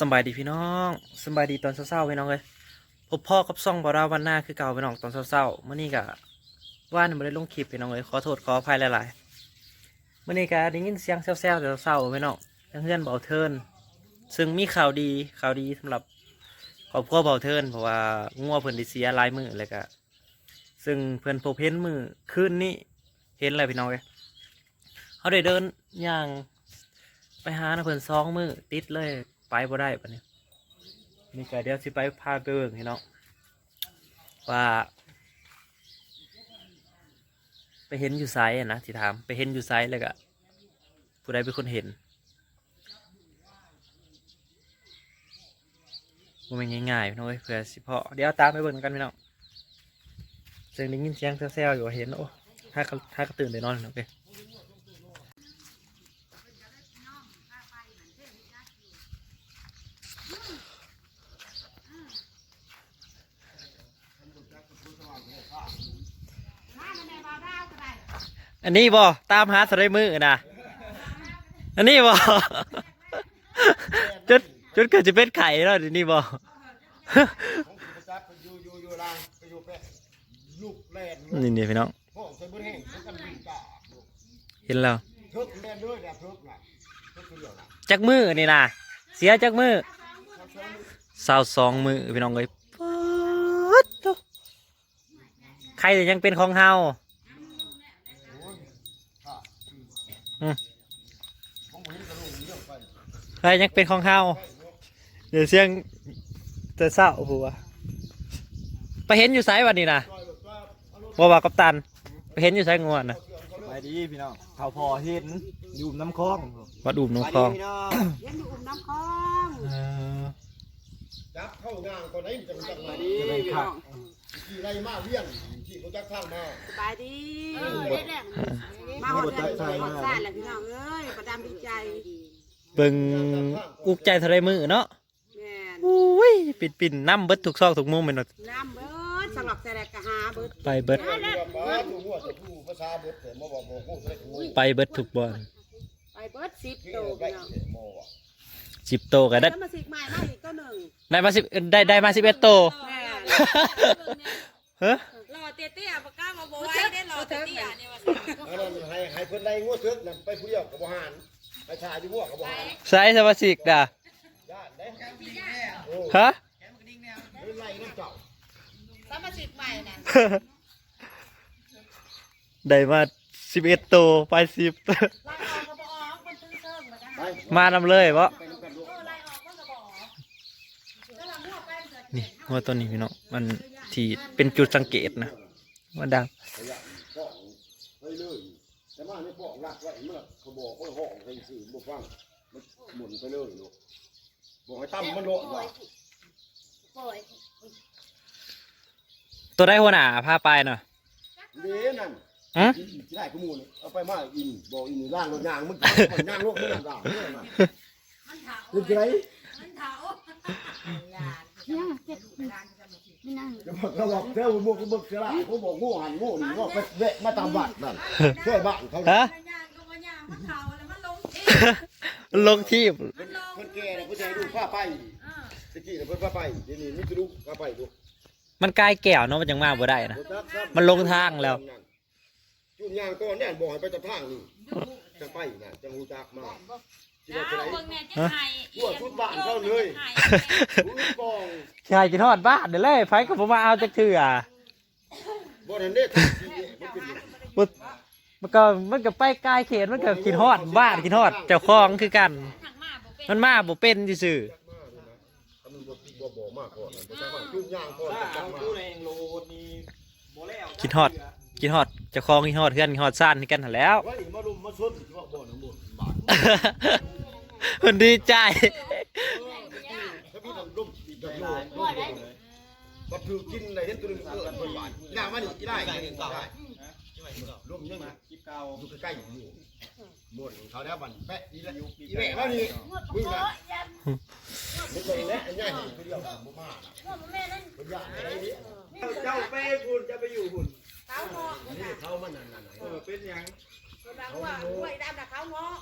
สบายดีพี่น้องสบายดีตอนเศร้าๆพี่น้องเลยพบพ่อกับซ่องบาราวันหน้าคือเก่าพี่น้องตอนเศร้าๆเมื่อนี้กะว่านไม่ได้ลงคลิปพี่น้องเลยขอโทษขออภัยหลายๆเมื่อนี้กะได้ยินเสียงแซ่วๆแต่เศร้าพี่น้องเพื่อนเบาเทินซึ่งมีข่าวดีข่าวดีสำหรับครอบครัวเบาเทินเพราะว่างัวเพิ่นดิเสียลายมือเลยกะซึ่งเพิ่อนพบเห็นมือคืนนี้เห็นอะไรพี่น้องเลยเขาได้เดินย่างไปหาเพิ่อนสองมือติดเลย ไปบ่ได้ปะเนี่ยนี่ก็เดี๋ยวสิไปพาไปเบิ่งพี่น้องว่า ไปเห็นอยู่ไซอะนะที่ถามไปเห็นอยู่ไซเลยก็ผู้ใดเป็นคนเห็นมันเป็นง่ายๆพี่น้องเอ้ยเพื่อสิพอเดี๋ยวตามไปเบิ่งกันพี่น้องเสียงได้ยินเสียงแซ่ๆอยู่เห็นโอ้ถ้าถ้าก็ตื่นได้นอนพี่น้อเอ้ อันนี้บ่ตามหาสไลมือนะอันนี้บ่จุดจุดเกิดจะเป็นไข่แล้วเดี๋ยวนี้บ่ของกิจจักรไปอยู่อยู่อยู่ลางไปอยู่แปะลูกแลนนี่นี่พี่น้องห้องใส่บุญแห้งเขากันบินกาเห็นแล้วเทิกแลนด้วยเนี่ยเทิกน่ะเทิกคือเดียวน่ะจักมือนี่นะเสียจักมือสาวสองมือพี่น้องเลยป๊ดโตใครยังเป็นของเฮา ใครยังเป็นของเฮาเดี๋ยวเสียงจะเศร้าหัวไปเห็นอยู่ไสวันนี้นะซอยแบบว่าเอารถว่าว่ากัปตัน ไปเห็นอยู่ไสงวนนะไปดีพี่น้องเขาพอเห็นอยู่น้ำคลองวัดอุ่มน้องคลองพี่น้องเลี้ยงอยู่อุ่มน้ำคลองเอ่อจับเข้างานก่อนไหนจังจังมาดีจะเป็นขัก ขี่ไรมาเวียงขี่รถจักรทางมาสบายดีมาหอดใจหอดซ่าแหละพี่น้องเอ้ยประดามดีใจเบิ่งอุกใจเท่าไรมือเนาะแม่นอุ้ยปิดปิ่นน้ำเบิดทุกซอกทุกมุมเป็นหมดน้ำเบิดสลับแสลกกะหาเบิดไปเบิดเรือป้าถูกหัวจะถูกภาษาบดแต่มาบอกบอกโอ้ใส่ถูกไปเบิดทุกบอลไปเบิดสิบที่โตเอาไปพี่น้องเสียโมอะสิบโตก็ได้แล้วมาสิกใหม่มาอีกก็หนึ่งได้มาสิบได้ได้มาสิบเอ็ดโตแม่น เฮ้ยรอเตี้ยเตี้ยปากกามาบอกไว้ได้รอเตี้ยเตี้ยนี่ว่าอันนั้นให้ให้เพิ่นได้งัวเถิกนั่นไปผู้เดียวกับบ่หานไปชายที่หัวกับบ่หานใส่สมาชิกด่ะญาติเด้โอ้ฮะเฮ้ยไล่น้ำเจ้าสมาชิกใหม่น่ะได้มาสิบเอ็ดโตไปสิบไล่ออกก็บอกออกมันตื้อเชิงแล้วกันไปมานำเลยเพราะไปน้ำกันลูก ไล่ออกก็บอกแล้วเราหัวไปเกิด นี่หัวต้นนี้พี่น้องมันที่เป็นจุดสังเกตนะว่าดังขยะป้องไปเลยแต่มาในป้องรักไว้เมื่อเขาบอกว่าห้องให้สื่อบ่ฟังมันหมุนไปเลยลูกบอกให้ตั้มมันโลดว่าตัวได้หัวหน้าพาไปเนาะเด้นั่นฮะที่ได้ข้อมูลเอาไปมาอินบอกอินล่างรถยางมึงย่างลูกมึงย่างด่างเนี่ยนะมันเถา ลูกจะไรมันเถาจะบกเบอกเจ้าบุกบุกเสียละเขาบอกงูหันงูนี่ว่าไปเวะมาตามบ้านนั่นช่วยบ้านเขาฮะมันย่างก็มันย่างมันเถาแล้วมันลงเองลงที่มันลงเนแก่นะผู้ชายดูผ้าไปตะกี้เพิ่นผ้าไปเดี๋ยวนี้มิตรลูกผ้าไปดูมันกลายแก้วเนาะมันยังมาบ่ได้นะมันลงทางแล้วจุ่มยางก้อนเนี่ยบอกให้ไปตะทางนี่จะไปนะจะหูจักมา ที่ว่าจะเจ้าไหนเบิ่งแม่จะไห้หูบองชายกินทอดบ้านเดี๋ยวเลยไฟก็ผมมาเอาจากเถื่อ บ่ทันได้ทันทีมันเป็นมันมันก็มันก็ไปกลายเขตมันก็กินทอดบ้านกินทอดเจ้าของคือกันทางมาบ่เป็นมันมาบ่เป็นซื่อมันบ่บ่บ่มากก่อนนะบ่ใช่ว่าจุ่มยางก่อนถ้าจะเอามาตู้ในโลนี่โมแล้วกินทอดกินทอดเจ้าของกินทอดเพื่อนกินทอดซ่านคือกันหั่นแหล้ว ไว้มารุมมาชนว่าบ่นะบ่บาด มันดีใจ ถ้าพี่ทำลุ่มอีกแบบลบ่ได้บ่ถือกินได้เห็นตัวนึงเออเพิ่นบาดหน้ามานี่ได้ได้ได้ลุ่มยังคลิปเก่าอยู่ใกล้ๆอยู่หมดเขาแล้วบันแปะอีละอีแม่ว่านี่มึงนะไม่ใช่แล้วไอ้ย่าเห็นคนเดียวบ่มาคนย่าอะไรนี่เจ้าไปหุ่นจะไปอยู่หุ่นเขาเงาะนี่เขามันนั่นนั่นเป็นยัง คนเราว่าห้วยดำน่ะเขาเงาะ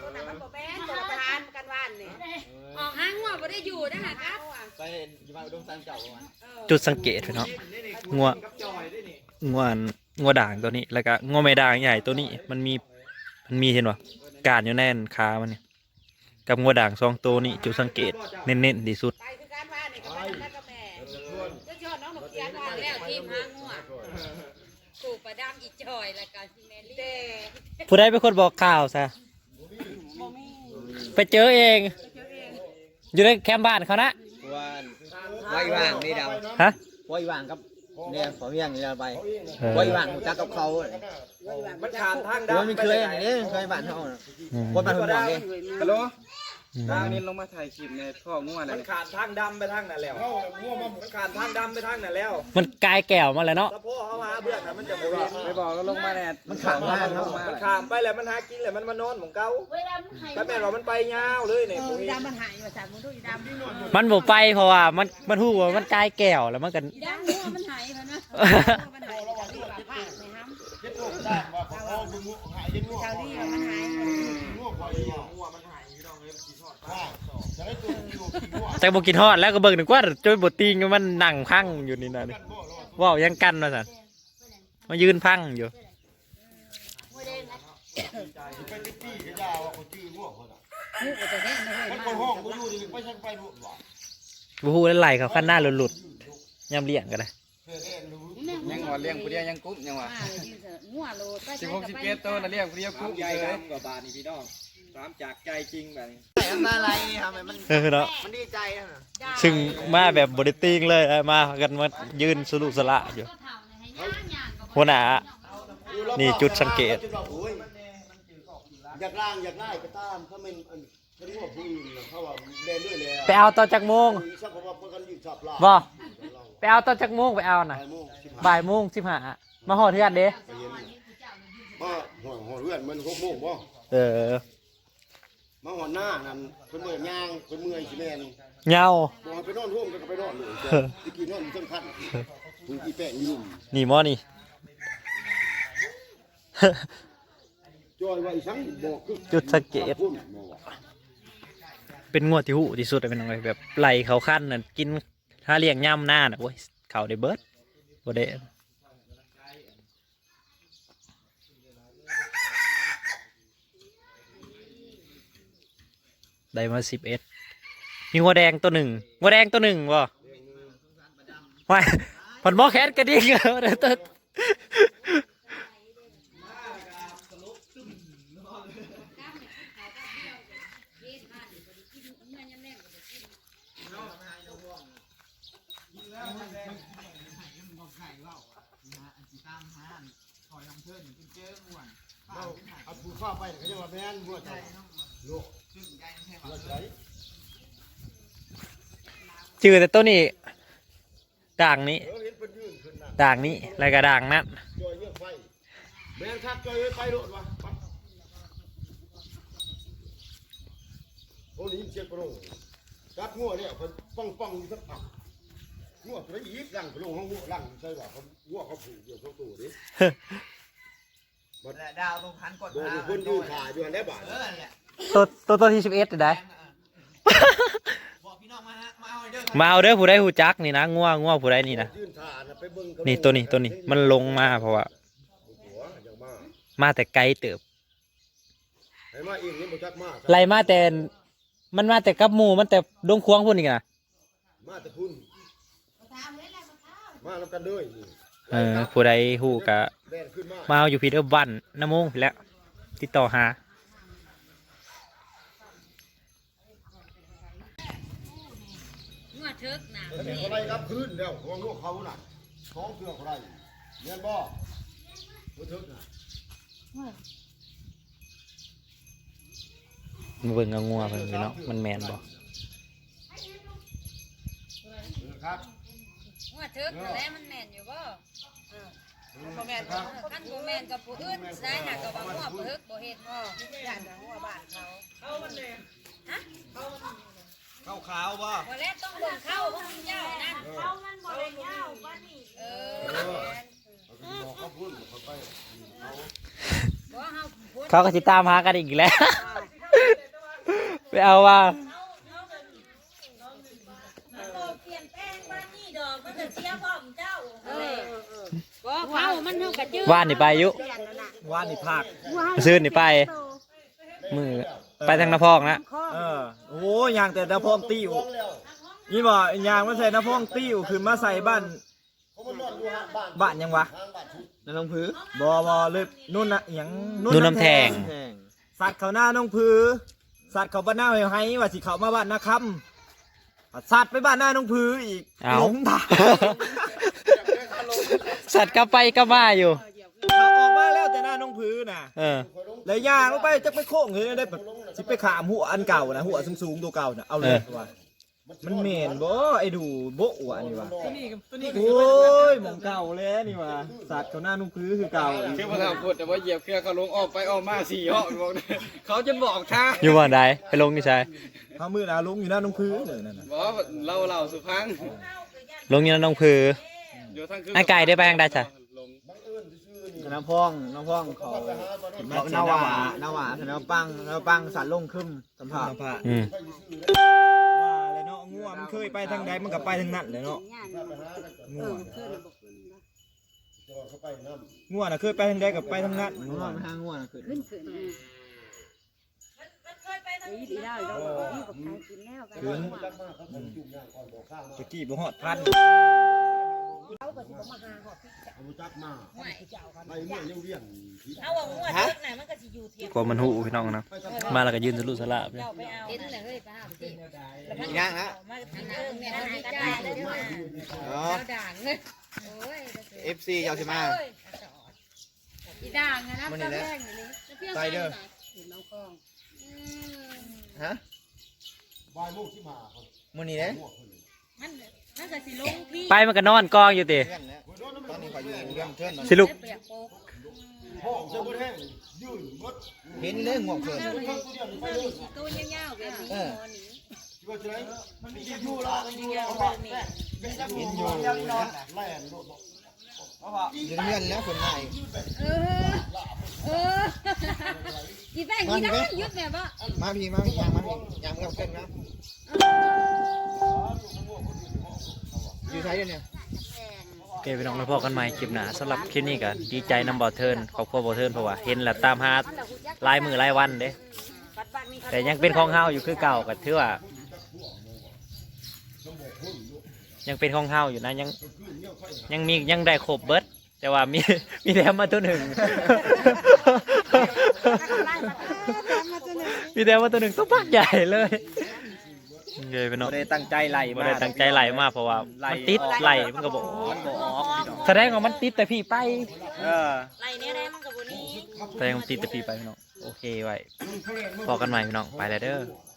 คนน่ะมันบ่แม่นตัวประธานกันว่านนี่เอออกห้างว่าบ่ได้อยู่นะฮะครับไปอยู่บ้านอุดมสันเก่าประมาณจุดสังเกตพี่น้องงัวกับจอยด้วยนี่งัวงัวด่างตัวนี้ แล้วก็งัวไม่ด่างใหญ่ตัวนี้ มันมีมันมีเห็นป่ะการอยู่แน่นขามันเนี่ยกับงัวด่างสองตัวนี้จุดสังเกตเน้นๆที่สุดไปคือการว่านี่ก็ไปนั่นกับแม่จะชอบน้องหนูเกียนว่าแล้วทีมห้างหัวถู กประดามอีจอยแล้วก็แมรี่เด้ผู้ใดเป็นคนบอกข่าวซะไปเจอเอง อยู่ในแคมป์บ้านเขานะว่าไว้ว่างนี่ดาวฮะไว้ว่างกับเนี่ยผมยังนี่เราไปเออ ไว้ว่างจักกับเขามันขามทางดำมันเคยอันนี้เคยบ้านเขาน่ะคนบ้านหุ่นหวังนี่ฮัลโหล ทางนี้ลงมาถ่ายคลิปในพ่อมั่วเลยมันขามทางดำไปทางนั้นแล้วมันขามทางดำไปทางนั้นแล้วมันกลายแก้วมาแล้วเนาะ ถ้าพ่อเขาหาเบื่อนะมันจะบ่ไม่บอกก็ลงมาแน่มันขามทางเขามันขามไปแล้วมันหากินแล้วมันมานอนของเก่าเวลามันให้ถ้าแม่นว่ามันไปยาวเลยเนี่ยเอพวอกอีนี้ดำมันหายว่าสั่นมึงดูอีดำดิหนวดมันบ่ไปเพราะว่ามันมันหู้ว่ามันกลายแก้วแล้วมันกันดังหัวมันหายมันนะมันหายจากที่ว่าผ้าในห้ำเฮ็ดโลกได้ว่าเขาเอาบึงหายยังงัวเจ้านี่ว่ามันหายงัวควายงัวมันหายพี่น้องเอ้ยสิทอดว่าจะได้ตัวอยู่ กินงัวแต่บ่กินฮอดแล้วก็เบิ่งนึกว่าจนบ่ติงมันนั่งพังอยู่นี่น่ะนี่ว้าวยังกันว่าซั่นมายืนพังอยู่ไปติ๊กปี้ก็ยาวว่าเขาชื่องัวคนน่ะมุกแต่แท้นะเฮ้ยมันมาคนห้องบ่อยู่นี่ไปชักไปบ่ว่าบ่ฮู้แล้วไหลเขาคันหน้าหลุดๆยามเลี้ยงก็ได้เพื่อเล่นรู้ยังว่าเลี้ยงผู้เดียวยังกุ๊บยังว่ามาเลยยืนเถอะงัวโลดไปสิบใช้หกกับสิบไปเจ็ดตัวนะเลี้ยงผู้เดียวกุ๊บใหญ่ครับกับบาทนี่พี่น้อง ตามจากใจจริงแบบนี้ทำอะไรทำไมมันเออเนาะมันดีใจนะ ซึ่งมาแบบบ่ได้ติงเลยเอามากันมายืนสลุสละอยู่ หัวหน้า นี่จุดสังเกต อยากล่างอยากได้ก็ตามถ้ามันอันถ้างัวผู้อื่นน่ะเขาว่าแล่นด้วยแล้วไปเอาตอนจักโมงสักเพราะว่าเพิ่นกันอยู่ชับลาบ่ไปเอาตอนจักโมงไปเอาน่ะบ่ายโมงสิบห้าบ่ายโมง15มาฮอดเทือนเด้ไปเห็นมาหัวหัวเรือนมันหกโมงบ่ เออ มาหัวหน้านั่นเพิ่นเมื่อยย่างเพิ่นเมื่อยสิแม่นเหงาบ่ให้ไปนอนร่วมกันก็ไปนอนเลยตะกี้นอนอยู่เทั้งคันคุณกี่แป้งอยู่นี่หมอนี่ จอยไว้ทั้งบอกคือจุดสังเกต พุ่นบ่ว่าเป็นงวดที่หูที่สุดเลยเป็นไงแบบไหลเขาขั้นน่ะกินถ้าเลี้ยงย่ำหน้าน่ะโอ้ยเขาได้เบิดบ่ได้ ได้มาสิบเอ็ดมีหัวแดงตัวหนึ่งหัวแดงตัวหนึ่งวะว่าผันมอแคสกระดิ่งเด้อตัวเอาผู้ฟ้าไปก็ยังว่าแม่นบ่ใช่ลูก จือแต่ตัวนี้ด่างนี้เออเห็นเพิ่นยืนขึ้นน่ะด่างนี้แล้วก็ด่างนั้นจอยเยอะไฟแม่นคักจอยไว้ไปโลดว่ะไปโอ้นี่เสียงกระโดดกัดงัวเนี่ยเพิ่นป้องๆอยู่สักพักงัวตัวนี้อีกลังกระโดดของงัวลังใช่ป่ะเขางัวเขาผูกอยู่สองตัวดิดาวตรงพันกดโดนคนยืนถ่ายอยู่อันได้บาทเออเนี่ย ตัวตัวตัวที่สิบเอ็ดได้ บอกพี่น้องมาฮะมาเอาเด้อมาเอาเด้อผู้ใดหูจักนี่นะง่วง่วผู้ใดนี่นะยืนถ่ายน่ะไปเบิ่งกระโดดนี่ตัวนี้ตัวนี้มันลงมาเพราะว่า หัวอย่างมากมาแต่ไกลเติบให้มาเองนี่บ่จักมาไล่มาแต่มันมาแต่กับหมูมันแต่ดงควงพุ่นอีกนะมาแต่พุ่นมาแล้วกันเด้ยนี่เออผู้ใดหูกะแล่นขึ้นมามาเอาอยู่พีเดอร์บันน้ำมงพี่แหล้ว ติดต่อหา หัว เทิกนะแล้วแต่เขาไล่รับคืนแล้วของพวกเขาน่ะท้องเสือเขาไล่เรียนบ่บ่ถึกน่ะมาเบิ่งเอางัวเพิ่นพี่เนาะมันแมนบ่เออครับหัวเทิกนั่นแหละมันแม่นอยู่บ่บ่แม่นครับคันบ่แม่นกับผู้อื่นได้น่ะก็ว่าหัวเทิกบ่เฮ็ดบ่ย่านหัวบ้านเขาข้า ข้าวขาวบ่บ่แล้ต้องเบิ่งข้าวขุ่งเจ้านั่นเข้ามันบ่ได้ยาวบ่นี่ เออบ่เฮาพูดเขาก็สิตามหากันอีกแล้ว ไปเอาว่างว่านี่ไปยุว่านี่ผัก ซื้อนี่ไป มือ ไปทางนาพอกนะข้อเออโอ้ยยางแต่น้าพองติ้วนี่บ่ยางมาใส่น้าพองติ้วคือมาใส่บ้านเขามันนอนอยู่ห้างบ้านบ้านยังวะห้างบ้านทุกน้าน้องผือบ่บ่เลยนู่นน่ะหยังนู่นน้ำแทงสัตว์เขาหน้าน้องผือสัตว์เขาบ้านหน้าไห้ว่าสิเขามาบ้านนาคำสัตว์ไปบ้านหน้าน้องผืออีกเอาหลงทางสัตว์ก็ไปก็มาอยู่ แต่หน้าน้องผือน่ะเออแล้วย่างลงไปจะไปโค้งเลยได้แบบสิไปขามหัวอันเก่านะหัวสูงๆตัวเก่าน่ะเอาเลยว่ะมันเหม็นบ่ไอ้ดูโบะวะนี่วะโอ้ยหมองเก่าเลยนี่วะสัตว์เขาหน้านุ่งพื้คือเก่าอีกชื่อว่าเราพูดแต่ว่าเหยียบเครือเขาลงออกไปออกมาสี่ห้องบอกเลยเขาจะบอกทางอยู่บ่อนใดไปลงนี่ใช่เขามือหนาลุงอยู่หน้านุ่งพื้เลยนั่นน่ะบอกว่าเราเราสุพังลงอยู่นั่นน้องพืออยู่ทางคือไอ้ไก่ได้ไปทางใดจ้ะลง น้ำพองน้ำพองเขาบอกนาวานาวาน้ำปังน้ำปังสัตว์ลงขึ้นสัมผัสอืมว่าแล้วเนาะงัวมันเคยไปทางใดมันก็ไปทางนั้นเลยเนาะย่านเองัวอขึ้นระบบขึ้นนะจอดเข้าไปน้ำงัวน่ะเคยไปทางใดก็ไปทางนั้นงัวมันทางงัวน่ะขึ้นขึ้นขึ้นอีดีได้แล้วนี่กับการกินแล้วกันขึ้นจักมากเขาผมจุ่มย่างก่อนบอกข้างมาตะกี้บ่ฮอดพัน เขาก็สิบ่มาหาหอดพี่เอาจักมาไปเมื่อยังเวียงที่เอาว่าหัวเด็กน่ะมันก็สิอยู่เทียบกลัวมันหูพี่น้องนะมาแล้วก็ยืนสลุสละไปเจ้าไปเอาเห็นเลยเฮ้ยป้าสิอีนางฮะมาถึงเรื่องเนี่ยให้กันได้เลยมาอ๋อเอาด่างเลยโอ้ย FC เจ้าสิมาเอ้ยอีด่างนะน้ำตาแดงอยู่นี่ไปเด้อเห็นน้องคลองฮะบ่ายโมงที่มาเขามื้อนี้เด้ หัวขึ้น มันมันก็สิลงพี่ไปมันก็นอนกองอยู่ติ เพื่อนแล้วตอนนี้ขออยู่เรื่องเพื่อนสิลูก เปียกโป๊กห้องเจ้าบ่แห้งยืนหมดเห็นเรื่องง่วงเพิ่นเพิ่นตัวเดียวนี่ไปเลยตัวยาวๆแบบนี้เออที่ว่าจะได้มันมีอยู่ละอยู่ละเอาไปเป็นจักอยู่ยังนอนแล่นโลดอยู่เพื่อนแล้วคนใหม่เออ เอออีแป้งอีด่างยุดแบบว่ามาพี่มาพี่ยางมาพี่ยางกับเพื่อนครับอ ยู่ไทยเดี๋ยวนี้โอเคพี่น้องแล้วพอกันใหม่คลิปหน้าสำหรับคลิปนี้ก็ดีใจนำบอเทิร์นครอบครัวบอเทิร์นเพราะว่าเห็นแล้วตามหาลายมือลายวันเด้ปัดบ้านนี่แต่ยังเป็นของเฮาอยู่คือเก่าก็ถือว่า ยังเป็นของเฮาอยู่นะยังยังมียังได้ครบเบิดแต่ว่ามีมีแถมมาตัวหนึ่ง มีแถมมาตัวหนึ่งตัวปักใหญ่เลย เย้พี่น้องบ่ได้ตั้งใจไล่บ่ได้ตั้งใจไหลมากเพราะว่ามันติดไหลมันก็บอกแสดงว่ามันติดแต่พี่ไป เออ ไรเนี่ยได้มันกับบุนี้ แสดงว่ามันติดแต่พี่ไปพี่น้องโอเคไว้พอกันใหม่พี่น้องไปแล้วเด้อเ